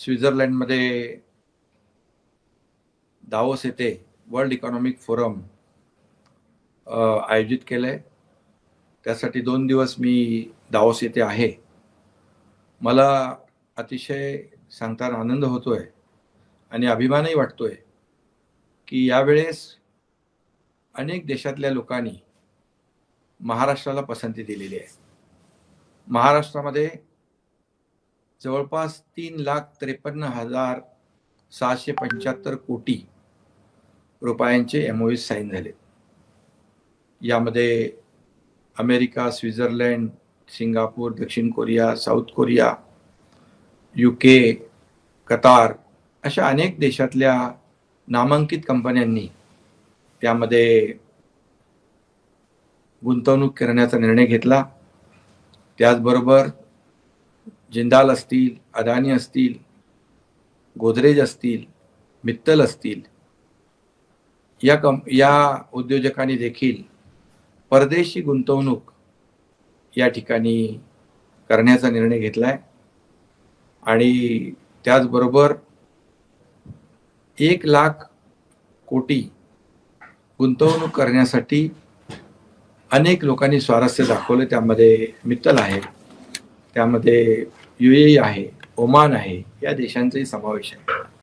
स्वित्झर्लंडमध्ये दावोस येथे world economic forum आयोजित केलं आहे त्यासाठी दोन दिवस मी दावोस येथे आहे. मला अतिशय सांगताना आनंद होतोय आणि अभिमानही वाटतोय की यावेळेस अनेक देशातल्या लोकांनी महाराष्ट्राला पसंती दिलेली आहे. महाराष्ट्रामध्ये जवळपास तीन लाख त्रेपन्न हजार सहाशे पंच्याहत्तर कोटी रुपयांचे एमओ साईन झाले. यामध्ये अमेरिका स्वित्झर्लंड सिंगापूर दक्षिण Korea south Korea U K Qatar अशा अनेक देशातल्या नामांकित कंपन्यांनी त्यामध्ये गुंतवणूक करण्याचा निर्णय घेतला. त्याचबरोबर जिंदाल असतील अदानी असतील गोदरेज असतील मित्तल असतील या कं या उद्योजकांनी देखील परदेशी गुंतवणूक या ठिकाणी करण्याचा निर्णय घेतला आहे आणि त्याचबरोबर एक लाख कोटी गुंतवणूक करण्यासाठी अनेक लोकांनी स्वारस्य दाखवले. त्यामध्ये मित्तल आहे. त्यामध्ये यू ए आहे ओमान आहे या देशांचाही समावेश आहे.